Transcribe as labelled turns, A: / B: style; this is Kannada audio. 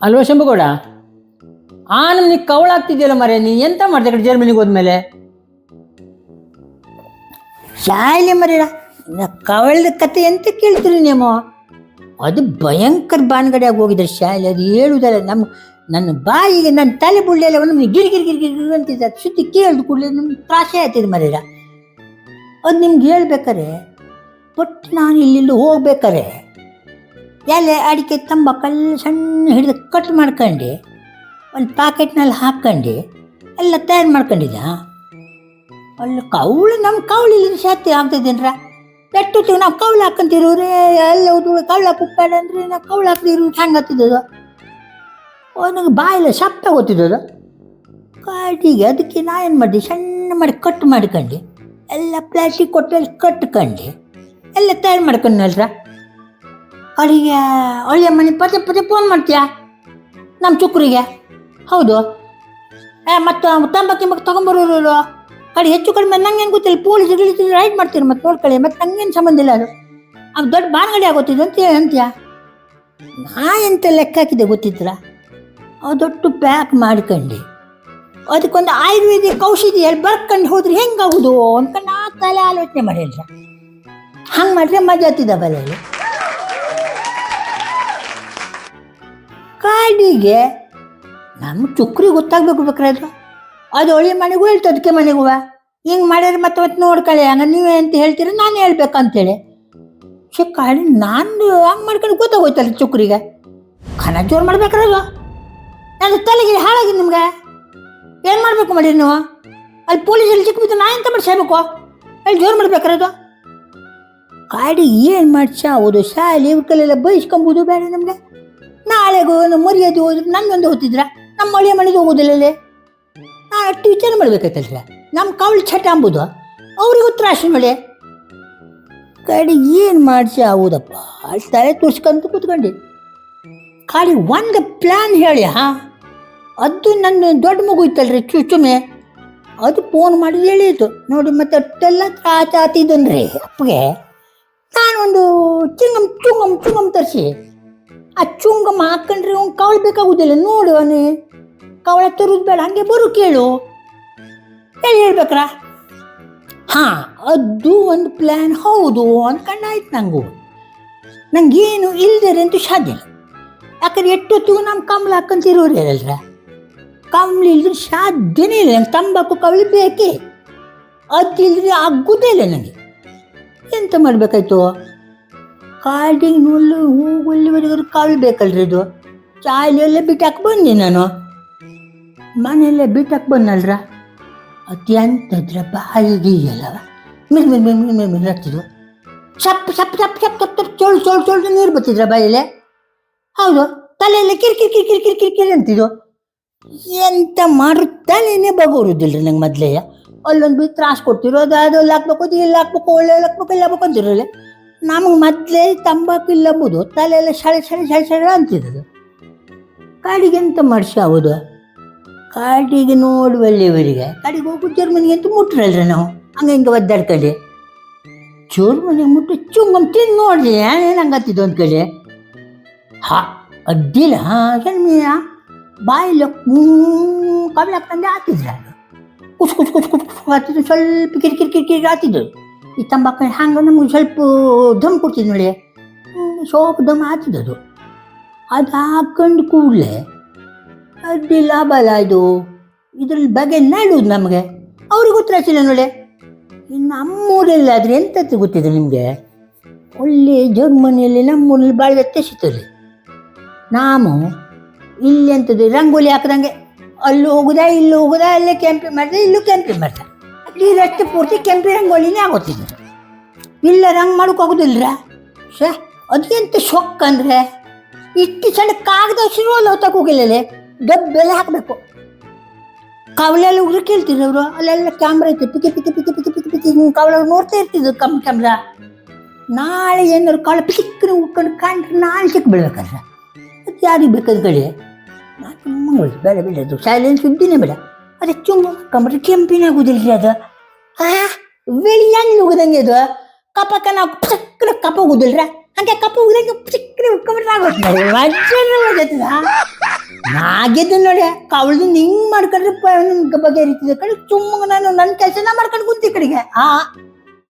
A: ಅಲ್ವಾ ಶಂಭುಗೌಡ? ಆ ನಮ್ಗೆ ಕವಳಾಗ್ತಿದ್ಯಲ್ಲ ಮರೆ ನೀ ಎಂತ ಮಾಡ್ದೆ ಕಡೆ ಜರ್ಮನಿಗೆ ಹೋದ್ಮೇಲೆ? ಶಾಲೆ ಮರಿಡ ಕವಳದ ಕತೆ ಎಂತ ಕೇಳ್ತೀರಿ ನೀವು ಅದು ಭಯಂಕರ ಬಾನ್ಗಡೆ ಆಗಿ ಹೋಗಿದ್ರೆ ಶಾಲೆ ಅದು ಹೇಳುವುದಲ್ಲ ನಮ್ಮ ನನ್ನ ಬಾಯಿಗೆ ನನ್ನ ತಲೆ ಬುಳ್ಳೆಲ್ಲ ಒಂದು ಗಿರಿ ಗಿರಿ ಗಿರ್ ಗಿರಿ ಅಂತಿದ್ದ ಸುತ್ತಿ ಸುದ್ದಿ ಕೇಳಿದ ಕೂಡಲೇ ನಮ್ಗೆ ತ್ರಾಸೆ ಆಯ್ತಿದೆ ಮರಿಡ ಅದು ನಿಮ್ಗೆ ಹೇಳ್ಬೇಕಾರೆ? ಬಟ್ ನಾನು ಇಲ್ಲಿಂದ ಹೋಗ್ಬೇಕಾರೆ? ಎಲೆ ಅಡಿಕೆ ತಂಬಾಕಲ್ಲ ಸಣ್ಣ ಹಿಡಿದು ಕಟ್ ಮಾಡ್ಕೊಂಡು, ಒಂದು ಪ್ಯಾಕೆಟ್ನಲ್ಲಿ ಹಾಕ್ಕೊಂಡು, ಎಲ್ಲ ತಯಾರು ಮಾಡ್ಕೊಂಡಿದ್ದ ಅಲ್ಲಿ, ಕೌಳು ನಮ್ಮ ಕೌಳು ಇಲ್ಲಿ ಶಾತಿ ಆಗ್ತದೇನ್ರ? ಪೆಟ್ಟು ನಾವು ಕೌಳು ಹಾಕೊಂತಿರೋರೆ ಎಲ್ಲ ಹೋದ್ರು ಕೌಳು ಹಾಕುಪ್ಪಾಡ ಅಂದ್ರೆ ನಾವು ಕೌಳು ಹಾಕದಿರೋ ಹೆಂಗೆ ಹತ್ತಿದ್ದದು ಅವನಿಗೆ ಬಾಯಿಲ್ಲ ಸಪ್ತ ಗೊತ್ತಿದ್ದದು ಕಾಡಿಗೆ ಅದಕ್ಕೆ ನಾ ಏನು ಮಾಡಿದೆ? ಸಣ್ಣ ಮಾಡಿ ಕಟ್ ಮಾಡ್ಕೊಂಡು, ಎಲ್ಲ ಪ್ಲಾಸ್ಟಿಕ್ ಕೊಟ್ಟಲ್ಲಿ ಕಟ್ಕೊಂಡು ಎಲ್ಲ ತಯಾರು ಮಾಡ್ಕೊಂಡಲ್ರ ಅವಳಿಗೆ ಒಳ್ಳೆಯ ಮನೆ ಪದೇ ಪದೇ ಫೋನ್ ಮಾಡ್ತೀಯಾ? ನಮ್ಮ ಚುಕ್ರಿಗೆ? ಹೌದು. ಏ, ಮತ್ತು ತಂಬ ಮಕ್ಕ ತೊಗೊಂಬರೋರು? ಕಡೆ ಹೆಚ್ಚು ಕಡಿಮೆ ನಂಗೆ ಹೆಂಗೆ ಗೊತ್ತಿಲ್ಲ ಪೊಲೀಸ್ ಗಿಲೀಸ್ ರೈಡ್ ಮಾಡ್ತೀರಿ ಮತ್ತು ನೋಡ್ಕೊಳ್ಳಿ, ಮತ್ತು ನಂಗೇನು ಸಂಬಂಧ ಇಲ್ಲ ಅದು. ಅವ್ನು ದೊಡ್ಡ ಬಾನಗಡಿ ಆಗೋತಿದ್ದು ಅಂತ ಅಂತೀಯ? ನಾ ಎಂತ ಲೆಕ್ಕ ಹಾಕಿದೆ ಗೊತ್ತಿದ್ರ? ಅವ್ ದೊಡ್ಡ ಪ್ಯಾಕ್ ಮಾಡ್ಕೊಂಡು. ಅದಕ್ಕೊಂದು ಆಯುರ್ವೇದಿಕ್ ಔಷಧಿ ಎಲ್ಲಿ ಬರ್ಕೊಂಡು ಹೋದ್ರೆ ಹೆಂಗಾಗುದು ಅಂತ ನಾ ತಲೆ ಆಲೋಚನೆ ಮಾಡಿಲ್ಲ ಹಂಗೆ ಮಾಡಿದ್ರೆ ಮಜಾ ಬಲೆಯಲ್ಲಿ ಕಾಡಿಗೆ ನಮ್ಮ ಚುಕ್ರಿ ಗೊತ್ತಾಗ್ಬೇಕು ಬೇಕ್ರೆ ಅದು. ಅದು ಒಳ್ಳೆ ಮನೆಗೂ ಹೇಳ್ತು ಅದಕ್ಕೆ ಮನೆಗೂ. ಹಿಂಗೆ ಮಾಡಿದ್ರೆ ಮತ್ತೆ ಮತ್ತೆ ನೋಡ್ಕೊಳ್ಳಿ ಹಂಗ ನೀವೇ ಅಂತ ಹೇಳ್ತೀರ, ನಾನು ಹೇಳ್ಬೇಕಂತೇಳಿ. ಸೊ ನಾನು ಹಂಗೆ ಮಾಡ್ಕೊಂಡು ಗೊತ್ತಾಗೋಯ್ತಲ್ಲ ಚುಕ್ರಿಗೆ. ಖನ ಜೋರು ಮಾಡ್ಬೇಕಾರೆ ಅದು. ನನ್ನ ತಲೆಗೆ ಹಾಳಾಗಿ ನಿಮ್ಗೆ. ಏನು ಮಾಡಬೇಕು ಮಾಡಿರಿ ನೀವು? ಅಲ್ಲಿ ಪೊಲೀಸಲ್ಲಿ ಸಿಕ್ಬಿಟ್ಟು ನಾ ಎಂತ ಮಾಡ್ಸಬೇಕು ಅಲ್ಲಿ ಜೋರು ಮಾಡ್ಬೇಕಾರೆ ಅದು. ಕಾಡಿ ಏನು ಮಾಡ್ಸ? ಹೌದು, ಶಾಲೆ ಇವ್ರ ಬಯಸ್ಕೊಂಬೋದು ಬೇಡ ನಮಗೆ. ನಾಳೆಗೂ ಮರ್ಯಾದೆ ಹೋದ್ರೆ ನನ್ನೊಂದು ಹೋಗ್ತಿದ್ರ ನಮ್ಮ ಮಳೆ ಮನೆಗೆ ಹೋಗೋದಿಲ್ಲ ನಾನು ಅಷ್ಟು ವಿಚಾರ ಮಾಡ್ಬೇಕಾಯ್ತಲ್ರ? ನಮ್ಮ ಕವಳಿ ಚಟ ಅಂಬುದು. ಅವ್ರಿಗೂ ತ್ರಾಸು ಮಳೆ ಕಾಡಿ ಏನು ಮಾಡಿಸಿ? ಹೌದಪ್ಪ ತಲೆ ತುರ್ಸ್ಕೊಂತ ಕೂತ್ಕೊಂಡೆ. ಖಾಲಿ ಒಂದು ಪ್ಲ್ಯಾನ್ ಹೇಳಿ, ಹಾ? ಅದು ನನ್ನ ದೊಡ್ಡ ಮಗು ಇತ್ತಲ್ರಿ ಚುಚ್ಚುಮೆ ಅದು ಫೋನ್ ಮಾಡಿ ಹೇಳಿತು ನೋಡಿ, ಮತ್ತೆ ಅಷ್ಟೆಲ್ಲ ತ್ರಾಸ ಆತಿದ್ದನ್ರಿ ಅಪ್ಪಗೆ. ನಾನೊಂದು ಚಿಂಗಮ್ ಚುಂಗಮ್ ಚುಂಗಮ್ ತರಿಸಿ. ಆ ಚುಂಗಮ್ ಹಾಕೊಂಡ್ರೆ ಅವ್ನು ಕವಳ ಬೇಕಾಗುದಿಲ್ಲ. ನೋಡು ಅವನು. ಕವಳ ತರುದು ಬೇಡ. ಹಂಗೆ ಬರು ಕೇಳು. ಹೇಳಿ ಹೇಳ್ಬೇಕ್ರ? ಹಾ, ಅದು ಒಂದು ಪ್ಲ್ಯಾನ್ ಹೌದು ಅನ್ಕೊಂಡಾಯ್ತು ನಂಗೂ. ನಂಗೇನು ಇಲ್ದರೆ ಅಂತೂ ಸಾಧ್ಯ ಯಾಕಂದ್ರೆ ಎಷ್ಟೊತ್ತಿಗೂ ನಮ್ಮ ಕಮಲ ಹಾಕೊಂತಿರೋರು ಇರಲ್ರ ಕಮಲ ಇಲ್ದ್ರೆ ಸಾಧ್ಯನೇ ಇಲ್ಲ. ನಂಗೆ ತಂಬಾಕು, ಕವಳಿ ಬೇಕೇ. ಅದಿಲ್ದ್ರೆ ಆಗುದೇ ಇಲ್ಲ ನನಗೆ ಎಂತ ಮಾಡಬೇಕಾಯ್ತು? ಕಾಡಿಗೆ ನುಲ್ಲು ಹೂಗುಲ್ಲಿವರೆಗೂ ಕಾಲು ಬೇಕಲ್ರಿ ಇದು. ಎಲ್ಲ ಬಿಟ್ಟಾಕ್ ಬಂದಿ ನಾನು. ಮನೆಯಲ್ಲೇ ಬಿಟ್ಟಾಕ್ ಬಂದಲ್ರ ಅತ್ಯಂತದ್ರ ಬಾಯಿಗೆ ಅಲ್ಲವ ಮಿರ್ ಮಿರ್ ಮಿರ್ ಮಿರ್ ಮಿರ್ ಹತ್ತಿದ್ರು ಸಪ್ ಸಪ್ ಸಪ್ ಸಪ್ ಸಪ್ ಸಪ್ ಚೋಳು ಚೋಳು ಚೋಳು ನೀರು ಬರ್ತಿದ್ರ ಬಾಯಲ್ಲೇ? ಹೌದು, ತಲೆಯೆಲ್ಲ ಕಿರ್ ಕಿರ್ ಕಿರ್ ಕಿರ್ ಕಿರ್ ಅಂತಿದ್ವು. ಎಂತ ಮಾಡುತ್ತಾನೇನೆ ತಲೆನೇ ಬಗೋರುದಿಲ್ರಿ ನಂಗೆ ಮೊದಲೇ ಅಲ್ಲೊಂದು ಬಿ ತ್ರಾಸ್ ಕೊಡ್ತಿರೋದು, ಅದು ಹಾಕ್ಬೇಕು ಇಲ್ಲಿ ಹಾಕ್ಬೇಕು ಒಳ್ಳೆ ಹಾಕ್ಬೇಕು ಇಲ್ಲಿ ಹಾಕ್ಬೇಕು ಅಂತಿರಲಿಲ್ಲ ನಮಗೆ ಮೊದಲೇ ತಂಬಾಕು ಇಲ್ಲ ಅಂಬುದು, ತಲೆಯೆಲ್ಲ ಸಳೆ ಸಳೆ ಸಳೆ ಸಳೆ ಎಂತ ಮಾಡಿಸಿ ಹೌದು? ಕಾಡಿಗೆ ನೋಡುವಲ್ಲಿವರಿಗೆ ಕಾಡಿಗೆ ಹೋಗು, ಜರ್ಮನಿಗೆ ಅಂತ ಮುಟ್ರಲ್ರಿ ನಾವು? ಹಂಗೆ ಹಿಂಗೆ ಒದ್ದಾಡ್ಕೊಳ್ಳಿ ಜರ್ಮನಿಗೆ ಮುಟ್ಟು ಚುಂಗಮ್ ತಿಂದು ನೋಡ್ರಿ ಏನೇನು ಹಂಗತ್ತಿದ್ದು ಅಂತ ಕಡೆ ಹಾ, ಅಡ್ಡಿಲ್ಲ, ಹಾ ಜನ್ಮಿಯ ಬಾಯಿಲ್ಲ ಹಾಕ್ತಂದೆ ಹಾಕಿದ್ರೆ? ಕುಸ್ ಕುಸ್ ಕುಸ್ ಕುಸ್ ಕುಸ್ ಹಾಕ್ತಿದ್ರು ಸ್ವಲ್ಪ ಕಿರಿ ಕಿರಿ ಕಿರಿ ಕಿರಿ ಈ ತಂಬಾಕು ಹಂಗೆ ನಮ್ಗೆ ಸ್ವಲ್ಪ ದಮ್ ಕೊಡ್ತಿದ್ ನೋಡಿ ಸೋಪ್ ದಮ್ ಹಾಕ್ತಿದ್ದು ಅದು. ಹಾಕೊಂಡು ಕೂಡಲೇ ಲಾಭ ಅಲ್ಲ ಇದು. ಇದ್ರಲ್ಲಿ ಬಗೆ ನಡುವುದು ನಮಗೆ. ಅವ್ರಿಗೆ ಗೊತ್ತಿಲ್ಲ ನೋಡಿ ಇನ್ನು ನಮ್ಮೂರಲ್ಲಿ ಆದರೆ ಎಂತ ಗೊತ್ತಿದೆ ನಿಮಗೆ? ಒಳ್ಳೆ ಜರ್ಮನಿಯಲ್ಲಿ ನಮ್ಮೂರಲ್ಲಿ ಭಾಳ ವ್ಯತ್ಯಾಸ ಇತ್ತು ನಾವು ಇಲ್ಲಿ ಎಂಥದ್ದು ರಂಗೋಲಿ ಹಾಕಿದಂಗೆ ಅಲ್ಲಿ ಹೋಗುದ, ಇಲ್ಲಿ ಹೋಗುದ, ಅಲ್ಲೇ ಕೆಂಪಿ ಮಾಡಿದೆ, ಇಲ್ಲೂ ಕೆಂಪಿ ಮಾಡ್ದ. ಈ ರಸ್ತೆ ಪೂರ್ತಿ ಕೆಂಪಿ ರಂಗೋಲಿನೇ ಆಗೋತಿದ್ರು ಇಲ್ಲ, ರಂಗ್ ಮಾಡೋಕೆ ಹೋಗುದಿಲ್ರ ಶ ಅದೆಂತ ಶೊಕ್ ಅಂದ್ರೆ? ಇಷ್ಟು ಸಣ್ಣ ಕಾಗದ ಶುರು ಅಲ್ಲಿ ಹೋಗ್ತಾ ಹೋಗಿಲ್ಲ ಡಬ್ಬೆಲ್ಲ ಹಾಕಬೇಕು. ಕವಲೆಲ್ಲ ಉಗ್ರು ಕೇಳ್ತಿದ್ರು ಅವರು? ಅಲ್ಲೆಲ್ಲ ಕ್ಯಾಮ್ರಾ ಇತ್ತು, ಪಿಕಿ ಪಿಕಿ ಪಿಕಿ ಪಿಕಿ ಪಿಕಿ ಪಿಕಿ ಕವಲ ನೋಡ್ತಾ ಇರ್ತಿದ್ರು ಕಮ್ ಕ್ಯಾಮ್ರಾ ನಾಳೆ ಏನಾದ್ರು ಕಾಳು ಪಿಕ್ಕಿನ ಉಟ್ಕೊಂಡು ಕಂಡ್ರೆ ನಾಳೆ ಸಿಕ್ ಬೀಳ್ಬೇಕಲ್ಲ ಅದು ಯಾರಿಗೆ ಬೇಕಾದ ಕಡೆ ನಾನು ಬೇಡ ಬೇಡ ಅದು ಸೈಲೆನ್ಸ್ ಸುದ್ದಿನೇ ಬೇಡ ಅದು ಚುಂಬ ಕಂಬ್ರೆ ಕೆಂಪಿನ ಆಗುದಿಲ್ಲ ಅದು ಹಾ ಬೆಳಿ ಹೆಂಗ್ ನುಗ್ದಂಗೆ ಅದು ಕಪಕ್ಕ ನಾವು ಪಕ್ಕನ ಕಪ ಹೋಗುದಿಲ್ರ ಹಂಗೆ ಕಪ್ಪು ಉದಂಗೆ ಚಿಕ್ಕನೆ ಉಟ್ಕೊಂಡ್ಬಿಟ್ರೆ ಆಗೋದು ನೋಡಿ ಮಜ್ಜನ ಮಜಾತದ ನಾಗಿದ್ದು ನೋಡಿ ಕವಳದಿಂದ ಹಿಂಗ್ ಮಾಡ್ಕೊಂಡ್ರೆ ಪ- ನಿಮ್ಗೆ ಬಗೆಹರಿತಿದೆ ಕಡೆ ಸುಮ್ಮನೆ ನಾನು ನನ್ನ ಕೆಲಸ ನಾ ಮಾಡ್ಕೊಂಡು ಕುಂತಿ ಕಡೆಗೆ ಆ